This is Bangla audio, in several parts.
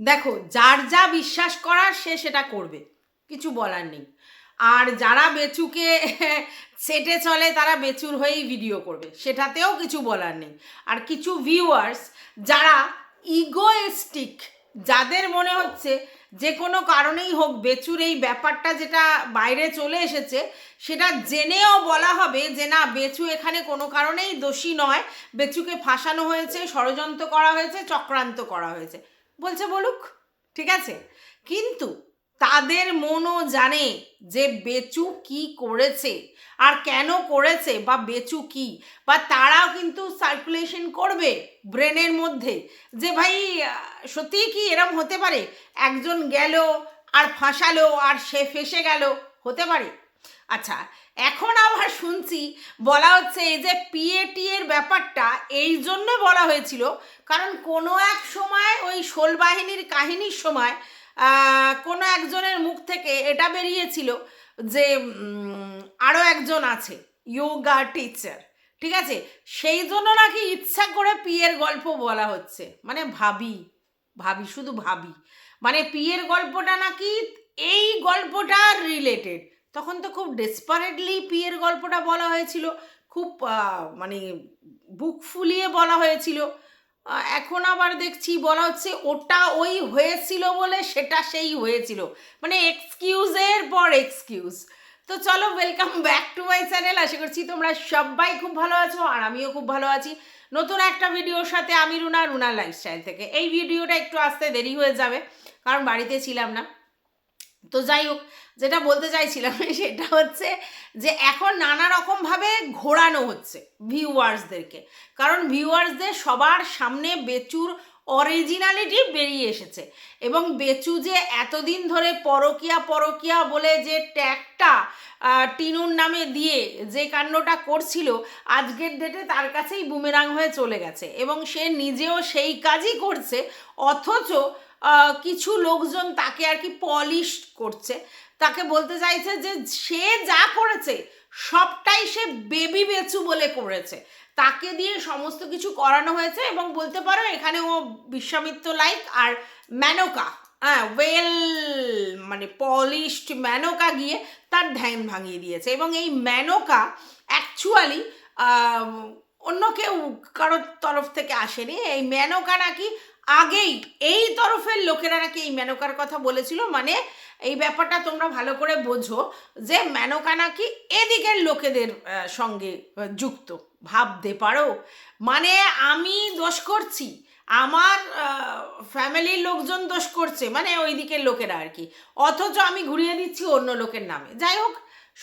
দেখো, যার যা বিশ্বাস করার সে সেটা করবে, কিছু বলার নেই। আর যারা বেচুকে সেটে চলে, তারা বেচুর হয়েই ভিডিও করবে, সেটাতেও কিছু বলার নেই। আর কিছু ভিউয়ার্স যারা ইগোয়েস্টিক যাদের মনে হচ্ছে যে কোনো কারণেই হোক বেচুর এই ব্যাপারটা যেটা বাইরে চলে এসেছে, সেটা জেনেও বলা হবে যে না, বেচু এখানে কোনো কারণেই দোষী নয়। বেচুকে ফাঁসানো হয়েছে, ষড়যন্ত্র করা হয়েছে, চক্রান্ত করা হয়েছে। বলছে বলুক, ঠিক আছে। কিন্তু তাদের মনও জানে যে বেচু কি করেছে আর কেন করেছে বা বেচু কি। বা তারাও কিন্তু সার্কুলেশন করবে ব্রেনের মধ্যে যে ভাই, সত্যিই কি এরম হতে পারে? একজন গেল আর ফাঁসালো আর সে ফেসে গেল, হতে পারে। আচ্ছা এখন আবার শুনছি বলা হচ্ছে এই যে পিএটি এর ব্যাপারটা এই জন্য বলা হয়েছিল, কারণ কোনো এক সময় ওই শোল বাহিনীর কাহিনীর সময় কোনো একজনের মুখ থেকে এটা বেরিয়েছিল যে আরও একজন আছে, ইয়োগা টিচার, ঠিক আছে? সেই জন্য নাকি ইচ্ছা করে পিয়ের গল্প বলা হচ্ছে। মানে ভাবি ভাবি, শুধু ভাবি। মানে পিয়ের গল্পটা নাকি এই গল্পটা রিলেটেড তখন তো খুব ডেসপারেটলি পিয়ের গল্পটা বলা হয়েছিল, খুব মানে বুক ফুলিয়ে বলা হয়েছিল। এখন আবার দেখছি বলা হচ্ছে ওটা ওই হয়েছিল বলে সেটা সেই হয়েছিল। মানে এক্সকিউজের পর এক্সকিউজ। তো চলো welcome back to my channel আশা করছি তোমরা সবাই খুব ভালো আছো আর আমিও খুব ভালো আছি। নতুন একটা ভিডিওর সাথে আমি রুনা রুনা লাইফস্টাইল থেকে। এই ভিডিওটা একটু আসতে দেরি হয়ে যাবে, কারণ বাড়িতে ছিলাম না। তো যাই হোক, যেটা বলতে চাইছিলাম সেটা হচ্ছে যে এখন নানা রকমভাবে ঘোরানো হচ্ছে ভিউয়ার্সদেরকে কারণ ভিউয়ার্সদের সবার সামনে বেচুর অরিজিনালিটি বেরিয়ে এসেছে। এবং বেচু যে এতদিন ধরে পরকিয়া পরকিয়া বলে যে ট্যাগটা টিনুর নামে দিয়ে যে কাণ্ডটা করছিল, আজকের ডেটে তার কাছেই বুমেরাং হয়ে চলে গেছে। এবং সে নিজেও সেই কাজই করছে, অথচ কিছু লোকজন তাকে আর কি পলিশ করছে। তাকে বলতে চাইছে যে সে যা করেছে, সবটাই সে বেবি বেচু বলে করেছে। তাকে দিয়ে সমস্ত কিছু করানো হয়েছে এবং বলতে পারো এখানে ও বিশ্বামিত্র লাইক আর ম্যানোকা হ্যাঁ ওয়েল মানে পলিশড ম্যানোকা গিয়ে তার ধ্যান ভাঙিয়ে দিয়েছে। এবং এই ম্যানোকা অ্যাকচুয়ালি অন্য কেউ কারোর তরফ থেকে আসেনি। এই ম্যানোকা নাকি আগেই এই তরফের লোকেরা নাকি এই মেনকার কথা বলেছিল মানে এই ব্যাপারটা তোমরা ভালো করে বোঝো যে মেনকা নাকি এদিকের লোকেদের সঙ্গে যুক্ত। ভাবতে পারো? মানে আমি দোষ করছি, আমার ফ্যামিলির লোকজন দোষ করছে মানে ওই দিকের লোকেরা আর কি। অথচ আমি ঘুরিয়ে দিচ্ছি অন্য লোকের নামে। যাই হোক,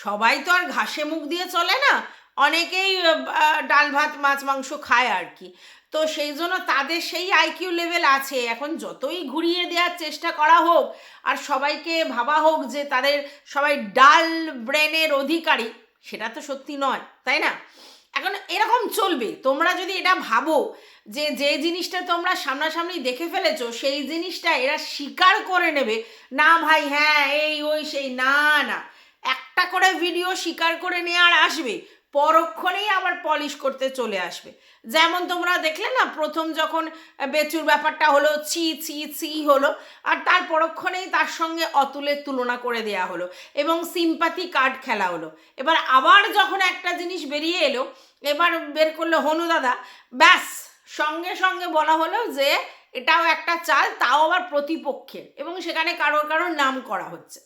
সবাই তো আর ঘাসে মুখ দিয়ে চলে না, অনেকেই ডাল ভাত, মাছ, মাংস খায় আর কি। তো সেই জন্য তাদের সেই আইকিউ লেভেল আছে। এখন যতই ঘুরিয়ে দেওয়ার চেষ্টা করা হোক, আর সবাইকে ভাবা হোক যে তাদের সবাই ডাল ব্রেনের অধিকারী, সেটা তো সত্যি নয়, তাই না? এখন এরকম চলবে। তোমরা যদি এটা ভাবো যে যে জিনিসটা তোমরা সামনাসামনি দেখে ফেলেছো, সেই জিনিসটা এরা স্বীকার করে নেবে, না ভাই হ্যাঁ এই, ওই, সেই, না না। একটা করে ভিডিও স্বীকার করে নেওয়ার আসবে। পরক্ষণেই আবার পলিশ করতে চলে আসবে। যেমন তোমরা দেখলে না, প্রথম যখন বেচুর ব্যাপারটা হলো, ছি ছি ছি হলো, আর তার পরক্ষণেই তার সঙ্গে অতুলের তুলনা করে দেয়া হলো এবং সিম্পাথি কার্ড খেলা হলো। এবার আবার যখন একটা জিনিস বেরিয়ে এলো, এবার বের করল হনু দাদা, ব্যাস, সঙ্গে সঙ্গে বলা হলো যে এটাও একটা চাল, তাও আবার প্রতিপক্ষের এবং সেখানে কারোর কারোর নাম করা হচ্ছে।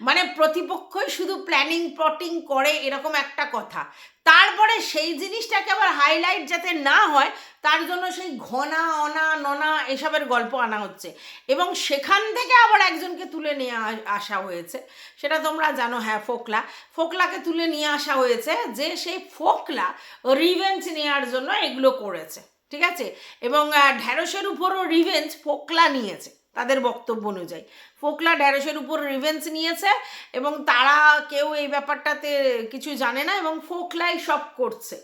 মানে প্রতিপক্ষই শুধু প্ল্যানিং প্লটিং করে এরকম একটা কথা। তারপরে সেই জিনিসটাকে আবার হাইলাইট যাতে না হয়, তার জন্য সেই ঘনা, অনা, ননা এসবের গল্প আনা হচ্ছে। এবং সেখান থেকে আবার একজনকে তুলে নিয়ে আসা হয়েছে। সেটা তোমরা জানো হ্যাঁ ফোকলা। ফোকলাকে তুলে নিয়ে আসা হয়েছে যে সেই ফোকলা রিভেঞ্জ নেওয়ার জন্য এগুলো করেছে। ঠিক আছে? এবং ঢ্যাঁড়সের উপরও রিভেঞ্জ ফোকলা নিয়েছে। তাদের বক্তব্য অনুযায়ী। ফোকলা ঢ্যাঁড়সের উপর রিভেন্স নিয়েছে এবং তারা কেউ এই ব্যাপারটাতে কিছু জানে না এবং ফোকলাই সব করছে।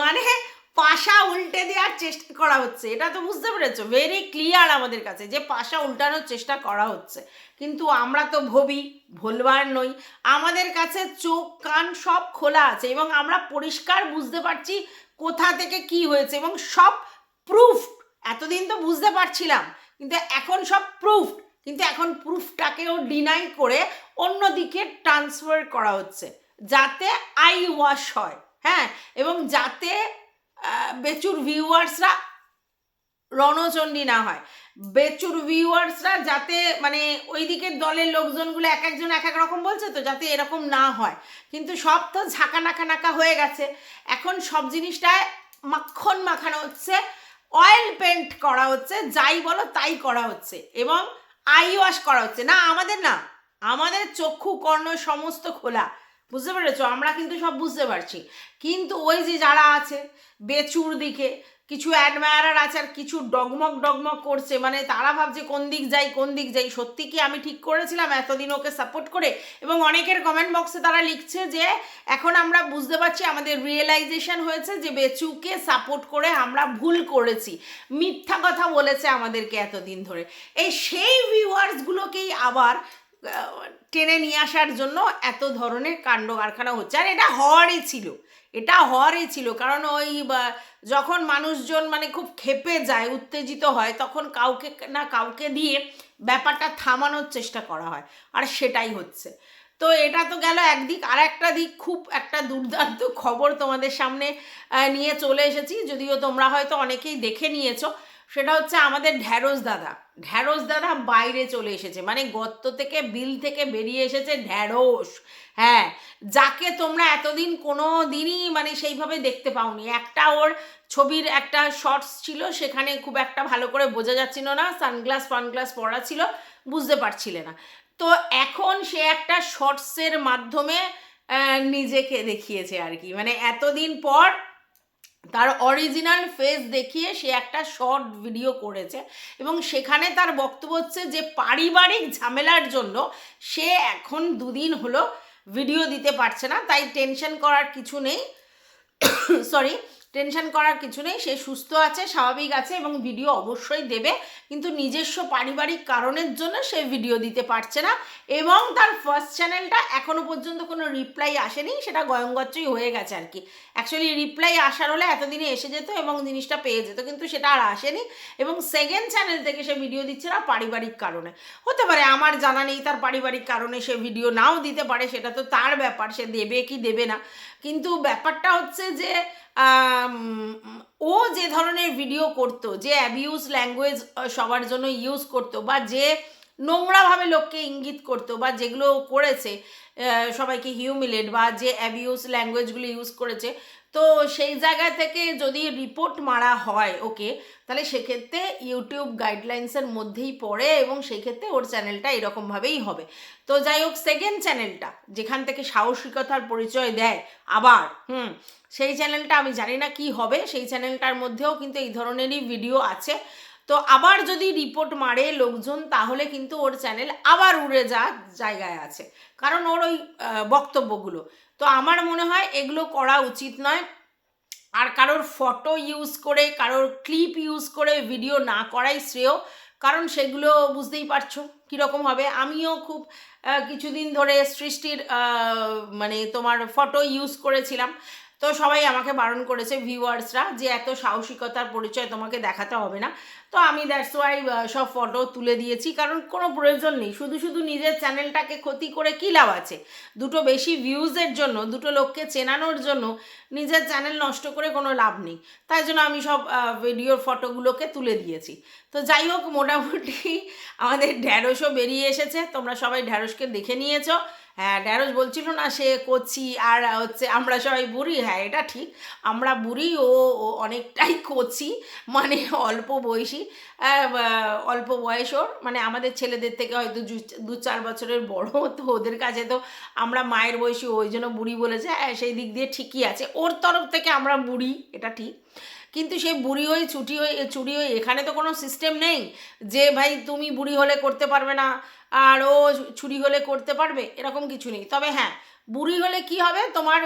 মানে পাশা উল্টে দেওয়ার চেষ্টা করা হচ্ছে। এটা তো বুঝতে পেরেছ? ভেরি ক্লিয়ার আমাদের কাছে যে পাশা উল্টানোর চেষ্টা করা হচ্ছে। কিন্তু আমরা তো ভবি, ভোলবার নই। আমাদের কাছে চোখ, কান সব খোলা আছে এবং আমরা পরিষ্কার বুঝতে পারছি কোথা থেকে কি হয়েছে এবং সব প্রুফ এতদিন তো বুঝতে পারছিলাম। কিন্তু এখন সব প্রুফ কিন্তু এখন প্রুফটাকেও ডিনাই করে অন্যদিকে ট্রান্সফার করা হচ্ছে, যাতে আই ওয়াশ হয় হ্যাঁ? এবং যাতে বেচুর ভিউয়ার্সরা রণচণ্ডী না হয়। বেচুর ভিউয়ার্সরা যাতে মানে ওই দিকের দলের লোকজনগুলো এক একজন এক এক রকম বলছে তো, যাতে এরকম না হয়। কিন্তু সব তো ঝাঁকা নাকা নাকা হয়ে গেছে। এখন সব জিনিসটায় মাখন মাখানো হচ্ছে। অয়েল পেন্ট করা হচ্ছে, যাই বলো তাই করা হচ্ছে এবং আই ওয়াশ করা হচ্ছে। না, আমাদের না, আমাদের চক্ষু, কর্ণ সমস্ত খোলা। বুঝতে পেরেছ? আমরা কিন্তু সব বুঝতে পারছি। কিন্তু ওই যে যারা আছে, বেচুর দিকে কিছু অ্যাডমায়ারার আছে আর কিছু ডগমগ ডগমগ করছে। মানে তারা ভাবছে কোন দিক যাই, কোন দিক যাই। সত্যি কি আমি ঠিক করেছিলাম এতদিন ওকে সাপোর্ট করে? এবং অনেকের কমেন্ট বক্সে তারা লিখছে যে, এখন আমরা বুঝতে পারছি আমাদের রিয়েলাইজেশন হয়েছে যে বেচুকে সাপোর্ট করে আমরা ভুল করেছি। মিথ্যা কথা বলেছে আমাদেরকে এতদিন ধরে। এই সেই ভিউয়ার্সগুলোকেই আবার টেনে নিয়ে আসার জন্য এত ধরনের কাণ্ড কারখানা হচ্ছে। আর এটা হওয়ারই ছিল। এটা হওয়ারই ছিল। কারণ ওই যখন মানুষজন মানে খুব খেপে যায়, উত্তেজিত হয়, তখন কাউকে না কাউকে দিয়ে ব্যাপারটা থামানোর চেষ্টা করা হয়। আর সেটাই হচ্ছে। তো এটা তো গেল একদিক। আর একটা দিক, খুব একটা দুর্দান্ত খবর তোমাদের সামনে নিয়ে চলে এসেছি। যদিও তোমরা হয়তো অনেকেই দেখে নিয়েছো সেটা হচ্ছে আমাদের ঢ্যাঁড়স দাদা। ঢ্যাঁড়স দাদা বাইরে চলে এসেছে মানে গর্ত থেকে বিল থেকে বেরিয়ে এসেছে ঢ্যাঁড়স। হ্যাঁ যাকে তোমরা এতদিন কোনো দিনই মানে সেইভাবে দেখতে পাওনি। একটা ওর ছবির একটা শর্টস ছিল, সেখানে খুব একটা ভালো করে বোঝা যাচ্ছিল না, সানগ্লাস ফানগ্লাস পরা ছিল, বুঝতে পারছিলে না। তো এখন সে একটা শর্টসের মাধ্যমে নিজেকে দেখিয়েছে আর কি। মানে এতদিন পর তার অরিজিনাল ফেস দেখিয়ে সে একটা শর্ট ভিডিও করেছে এবং সেখানে তার বক্তব্য হচ্ছে যে পারিবারিক ঝামেলার জন্য সে এখন দুদিন হলো ভিডিও দিতে পারছে না, তাই টেনশন করার কিছু নেই। সরি টেনশন করার কিছু নেই। সে সুস্থ আছে, স্বাভাবিক আছে এবং ভিডিও অবশ্যই দেবে। কিন্তু নিজস্ব পারিবারিক কারণের জন্য সে ভিডিও দিতে পারছে না এবং তার ফার্স্ট চ্যানেলটা এখনও পর্যন্ত কোনো রিপ্লাই আসেনি। সেটা গয়ঙ্গচ্চই হয়ে গেছে আর কি। অ্যাকচুয়ালি রিপ্লাই আসার হলে এতদিনে এসে যেত এবং জিনিসটা পেয়ে যেত, কিন্তু সেটা আর আসেনি এবং সেকেন্ড চ্যানেল থেকে সে ভিডিও দিচ্ছে না পারিবারিক কারণে। হতে পারে আমার জানা নেই তার পারিবারিক কারণে সে ভিডিও নাও দিতে পারে, সেটা তো তার ব্যাপার, সে দেবে কি দেবে না। কিন্তু ব্যাপারটা হচ্ছে যে ও যে ধরনের ভিডিও করত, যে অ্যাবিউজ ল্যাঙ্গুয়েজ সবার জন্য ইউজ করত বা যে নোংরাভাবে লোককে ইঙ্গিত করতো বা যেগুলো করেছে সবাইকে হিউমিলেট বা যে অ্যাবিউজ ল্যাঙ্গুয়েজগুলো ইউজ করেছে। তো সেই জায়গা থেকে যদি রিপোর্ট মারা হয় ওকে তাহলে সেক্ষেত্রে ইউটিউব গাইডলাইন্সের মধ্যেই পড়ে এবং সেক্ষেত্রে ওর চ্যানেলটা এরকমভাবেই হবে। তো যাই হোক সেকেন্ড চ্যানেলটা যেখান থেকে সাহসিকতার পরিচয় দেয় আবার, হুম, সেই চ্যানেলটা আমি জানি না কি হবে, সেই চ্যানেলটার মধ্যেও কিন্তু এই ধরনেরই ভিডিও আছে। তো আবার যদি রিপোর্ট মারে লোকজন, তাহলে কিন্তু ওর চ্যানেল আবার উড়ে যা, জায়গায় আছে। কারণ ওর ওই বক্তব্যগুলো। তো আমার মনে হয় এগুলো করা উচিত নয়। আর কারোর ফটো ইউজ করে, কারোর ক্লিপ ইউজ করে ভিডিও না করাই শ্রেয়। কারণ সেগুলো বুঝতেই পারছ কীরকম হবে। আমিও খুব কিছুদিন ধরে সৃষ্টির মানে তোমার ফটো ইউজ করেছিলাম। তো সবাই আমাকে বারণ করেছে ভিউয়ার্সরা যে এত সাহসিকতার পরিচয় তোমাকে দেখাতে হবে না। তো আমি দ্যাটস ওয়াই সব ফটো তুলে দিয়েছি, কারণ কোনো প্রয়োজন নেই। শুধু শুধু নিজের চ্যানেলটাকে ক্ষতি করে কী লাভ আছে? দুটো বেশি ভিউজের জন্য, দুটো লোককে চেনানোর জন্য নিজের চ্যানেল নষ্ট করে কোনো লাভ নেই। তাই জন্য আমি সব ভিডিওর ফটোগুলোকে তুলে দিয়েছি। তো যাই হোক, মোটামুটি আমাদের ঢ্যাঁড়সও বেরিয়ে এসেছে। তোমরা সবাই ঢ্যাঁড়সকে দেখে নিয়েছো। ঢ্যাঁড়স বলছিল না সে কচি আর হচ্ছে আমরা সবাই বুড়ি। হ্যাঁ এটা ঠিক। আমরা বুড়ি ও অনেকটাই কচি মানে অল্প বয়সী। আহ, অল্প বয়স ওর। মানে আমাদের ছেলেদের থেকে হয়তো দু- দু চার বছরের বড়। তো ওদের কাছে তো আমরা মায়ের বয়সী ওই জন্য বুড়ি বলেছে। হ্যাঁ সেই দিক দিয়ে ঠিকই আছে। ওর তরফ থেকে আমরা বুড়ি এটা ঠিক। কিন্তু সে বুড়ি হয়ে ছুটি হয়ে চুরি হয়ে এখানে তো কোনো সিস্টেম নেই যে ভাই তুমি বুড়ি হলে করতে পারবে না। আর ও ছুরি হলে করতে পারবে এরকম কিছু নেই। তবে হ্যাঁ বুড়ি হলে কি হবে? তোমার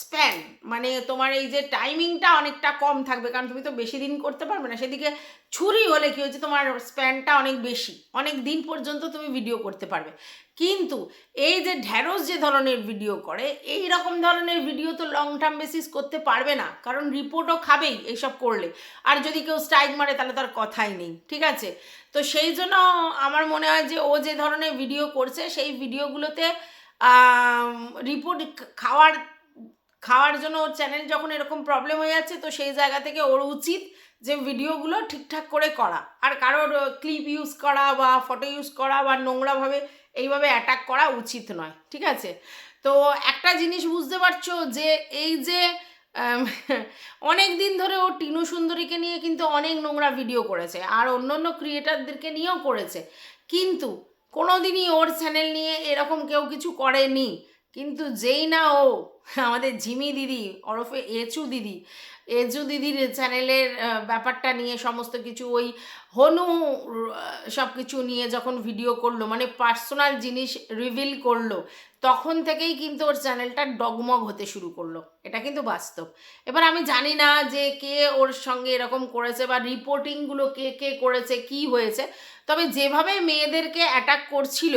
স্প্যান মানে তোমার এই যে টাইমিংটা অনেকটা কম থাকবে, কারণ তুমি তো বেশি দিন করতে পারবে না। সেদিকে ছুরি হলে কি হচ্ছে তোমার স্প্যানটা অনেক বেশি। অনেক দিন পর্যন্ত তুমি ভিডিও করতে পারবে। কিন্তু এই যে ঢ্যাঁড়স যে ধরনের ভিডিও করে, এই রকম ধরনের ভিডিও তো লং টার্ম বেসিস করতে পারবে না। কারণ রিপোর্টও খাবেই এইসব করলে। আর যদি কেউ স্ট্রাইক মারে, তাহলে তার কথাই নেই, ঠিক আছে? তো সেই জন্য আমার মনে হয় যে ও যে ধরনের ভিডিও করছে, সেই ভিডিওগুলোতে রিপোর্ট খাওয়ার খাওয়ার জন্য ওর চ্যানেল যখন এরকম প্রবলেম হয়ে যাচ্ছে, তো সেই জায়গা থেকে ওর উচিত যে ভিডিওগুলো ঠিকঠাক করে করা। আর কারোর ক্লিপ ইউজ করা বা ফটো ইউজ করা বা নোংরাভাবে এইভাবে অ্যাটাক করা উচিত নয়, ঠিক আছে? তো একটা জিনিস বুঝতে পারছ যে এই যে অনেক দিন ধরে ও টিনু সুন্দরীকে নিয়ে কিন্তু অনেক নোংরা ভিডিও করেছে, আর অন্য অন্য ক্রিয়েটারদেরকে নিয়েও করেছে। কিন্তু কোনো দিনই ওর চ্যানেল নিয়ে এরকম কেউ কিছু করেনি। কিন্তু যেই না ও আমাদের ঝিমি দিদি, ওরফে এচু দিদি, এজু দিদির চ্যানেলের ব্যাপারটা নিয়ে সমস্ত কিছু, ওই হনু সব কিছু নিয়ে যখন ভিডিও করল মানে পার্সোনাল জিনিস রিভিল করল, তখন থেকেই কিন্তু ওর চ্যানেলটা ডগমগ হতে শুরু করল। এটা কিন্তু বাস্তব। এবার আমি জানি না যে কে ওর সঙ্গে এরকম করেছে বা রিপোর্টিংগুলো কে কে করেছে, কি হয়েছে, তবে যেভাবে মেয়েদেরকে অ্যাটাক করছিল,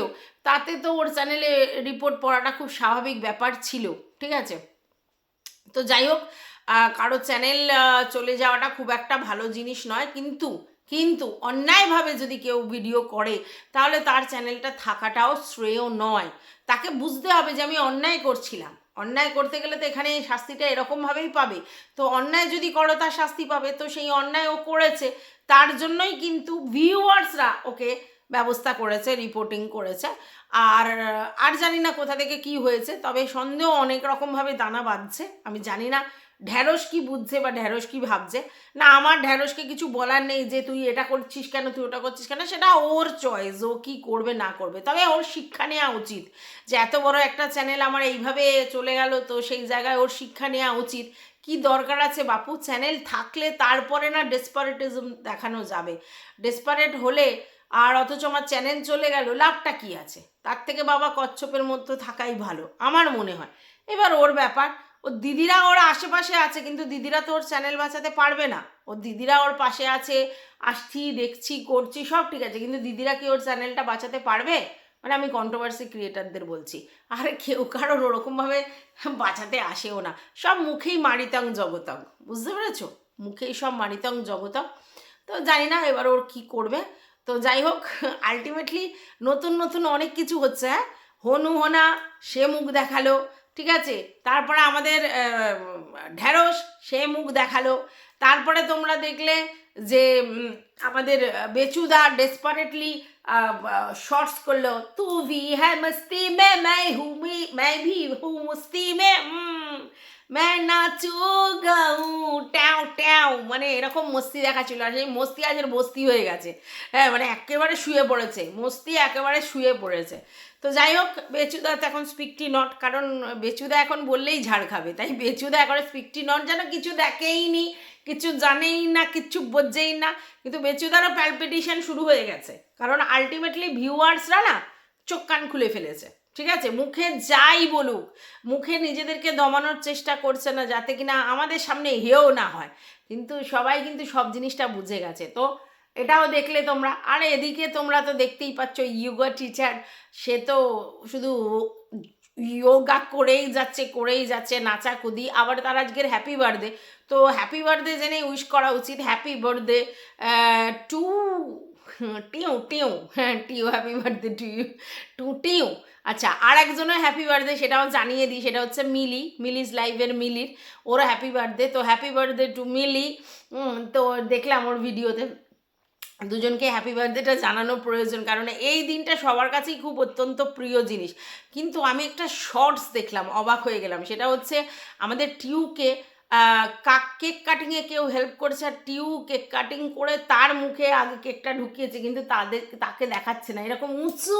তাতে তো ওর চ্যানেলে রিপোর্ট পড়াটা খুব স্বাভাবিক ব্যাপার ছিল। ঠিক আছে? তো যাই হোক কারও চ্যানেল চলে যাওয়াটা খুব একটা ভালো জিনিস নয়। কিন্তু কিন্তু অন্যায়ভাবে যদি কেউ ভিডিও করে, তাহলে তার চ্যানেলটা থাকাটাও শ্রেয় নয়। তাকে বুঝতে হবে যে আমি অন্যায় করছিলাম। অন্যায় করতে গেলে তো এখানে এই শাস্তিটা এরকমভাবেই পাবে। তো অন্যায় যদি করো, তার শাস্তি পাবে। তো সেই অন্যায় ও করেছে। তার জন্যই কিন্তু ভিউয়ার্সরা ওকে ব্যবস্থা করেছে রিপোর্টিং করেছে। আর আর জানি না কোথা থেকে কি হয়েছে, তবে সন্দেহ অনেক রকমভাবে দানা বাঁধছে। আমি জানি না ঢ্যাঁড়স কি বুঝছে বা ঢ্যাঁড়স কি ভাবছে। না, আমার ঢ্যাঁড়সকে কিছু বলার নেই যে তুই এটা করছিস কেন, তুই ওটা করছিস কেন, সেটা ওর চয়েস ও কি করবে, না করবে। তবে ওর শিক্ষা নেওয়া উচিত। যে এত বড় একটা চ্যানেল আমার এইভাবে চলে গেল, তো সেই জায়গায় ওর শিক্ষা নেওয়া উচিত। কি দরকার আছে বাপু? চ্যানেল থাকলে তারপরে না ডেসপারেটিজম দেখানো যাবে। ডেসপারেট হলে আর অথচ আমার চ্যানেল চলে গেল, লাভটা কি আছে? তার থেকে বাবা কচ্ছপের মধ্যে থাকাই ভালো, আমার মনে হয়। এবার ওর ব্যাপার ওর দিদিরা ওর আশেপাশে আছে, কিন্তু দিদিরা তো ওর চ্যানেল বাঁচাতে পারবে না। ওর দিদিরা ওর পাশে আছে, আসছি, দেখছি, করছি, সব ঠিক আছে, কিন্তু দিদিরা কি ওর চ্যানেলটা বাঁচাতে পারবে? মানে আমি কন্ট্রোভার্সি ক্রিয়েটারদের বলছি। আরে কেউ কারোর ওরকমভাবে বাঁচাতে আসেও না। সব মুখেই মারিতং জগতং, বুঝতে পেরেছ? মুখেই সব মারিতং জগতং। তো জানি না এবার ওর কি করবে। তো যাই হোক আলটিমেটলি নতুন নতুন অনেক কিছু হচ্ছে হ্যাঁ? হনু, হোনা, সে মুখ দেখাল, ঠিক আছে? তারপরে আমাদের ঢ্যাঁড়স, সে মুখ দেখাল। তারপরে তোমরা দেখলে যে আমাদের বেচুদা ডেসপারেটলি শর্টস করল তু ভি হ্যাঁ মস্তি মে মাই হুঁ মাই ভি হু মস্তি মে ম্যা নাচু গাউ ট্যাও ট্যাও মানে এরকম মস্তি দেখাচ্ছিল, আর সেই মস্তি আজের বস্তি হয়ে গেছে। হ্যাঁ মানে একেবারে শুয়ে পড়েছে, মস্তি একেবারে শুয়ে পড়েছে। তো যাই হোক, বেচুদা তো এখন স্পিকটি নট কারণ বেচুদা এখন বললেই ঝাড় খাবে, তাই বেচুদা এখন স্পিকটি নট যেন কিছু দেখেই নি, কিছু জানেই না কিচ্ছু বোঝেই না, কিন্তু বেচুদারও প্যালপিটেশন শুরু হয়ে গেছে। কারণ আলটিমেটলি ভিউয়ার্সরা না চোখ কান খুলে ফেলেছে, ঠিক আছে? মুখে যাই বলুক, মুখে নিজেদেরকে দমানোর চেষ্টা করছে না যাতে কিনা আমাদের সামনে হেও না হয়, কিন্তু সবাই কিন্তু সব জিনিসটা বুঝে গেছে। তো এটাও দেখলে তোমরা, আর এদিকে তোমরা তো দেখতেই পাচ্ছ, ইয়োগা টিচার সে তো শুধু ইয়োগা করেই যাচ্ছে করেই যাচ্ছে নাচা কুদি আবার তার আজকের হ্যাপি বার্থডে তো হ্যাপি বার্থডে জেনে উইশ করা উচিত হ্যাপি বার্থডে টু টিউ টিউ হ্যাঁ টিউ happy birthday to you to, টিউ। আচ্ছা আর একজনের হ্যাপি বার্থডে সেটাও জানিয়ে দিই, সেটা হচ্ছে মিলি মিলিজ লাইভের মিলির। ওরও হ্যাপি বার্থডে তো হ্যাপি বার্থডে টু মিলি। তো দেখলাম ওর ভিডিওতে দুজনকে হ্যাপি বার্থডেটা জানানো প্রয়োজন, কারণ এই দিনটা সবার কাছেই খুব অত্যন্ত প্রিয় জিনিস। কিন্তু আমি একটা শর্টস দেখলাম, অবাক হয়ে গেলাম। সেটা হচ্ছে আমাদের টিউকে কাক, কেক কাটিংয়ে কেউ হেল্প করেছে আর টিউ কেক কাটিং করে তার মুখে আগে কেকটা ঢুকিয়েছে, কিন্তু তাদের, তাকে দেখাচ্ছে না। এরকম উঁচু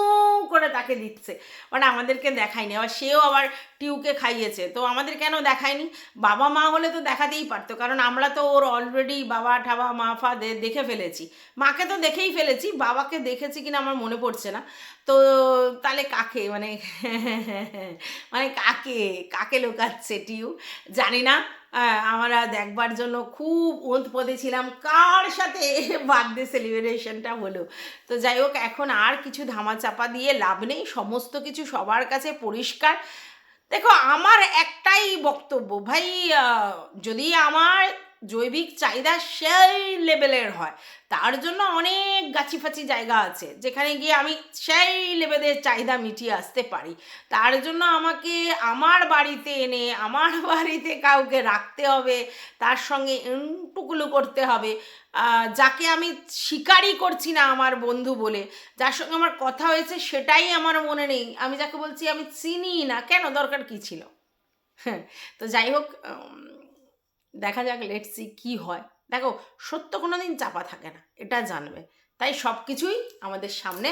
করে তাকে দিচ্ছে। মানে আমাদেরকে দেখায়নি। আবার সেও আবার টিউকে খাইয়েছে। তো আমাদের কেন দেখায়নি? বাবা মা হলে তো দেখাতেই পারতো। কারণ আমরা তো ওর অলরেডি বাবা ঠাবা, মা, ফা দেখে ফেলেছি। মাকে তো দেখেই ফেলেছি। বাবাকে দেখেছি কিনা আমার মনে পড়ছে না। তো তাহলে কাকে? মানে মানে কাকে? কাকে লোকাচ্ছে টিউ? জানি না। আমরা দেখবার জন্য খুব ওঁতপদে ছিলাম। কার সাথে বার্থডে সেলিব্রেশনটা হলো? তো যাই হোক, এখন আর কিছু ধামাচাপা দিয়ে লাভ নেই। সমস্ত কিছু সবার কাছে পরিষ্কার। দেখো, আমার একটাই বক্তব্য, ভাই যদি আমার জৈবিক চাহিদা সেই লেভেলের হয়। তার জন্য অনেক গাছিফাচি জায়গা আছে, যেখানে গিয়ে আমি সেই লেভেলের চাহিদা মিটিয়ে আসতে পারি। তার জন্য আমাকে আমার বাড়িতে এনে, আমার বাড়িতে কাউকে রাখতে হবে, তার সঙ্গে টুকুলো করতে হবে। যাকে আমি শিকারই করছি না আমার বন্ধু বলে, যার সঙ্গে আমার কথা হয়েছে সেটাই আমার মনে নেই। আমি যাকে বলছি আমি চিনি না, কেন? দরকার কি ছিল? হ্যাঁ তো যাই হোক দেখা যাক লেটসি কি হয়। দেখো, সত্য কোনো দিন চাপা থাকে না, এটা জানবে। তাই সব কিছুই আমাদের সামনে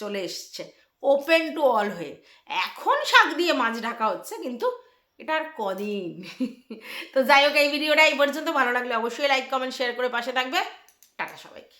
চলে এসছে ওপেন টু অল হয়ে। এখন শাক দিয়ে মাছ ঢাকা হচ্ছে, কিন্তু এটা আর কদিন। তো যাই হোক, এই ভিডিওটা এই পর্যন্ত। ভালো লাগলে অবশ্যই লাইক কমেন্ট শেয়ার করে পাশে থাকবে। টাটা সবাইকে।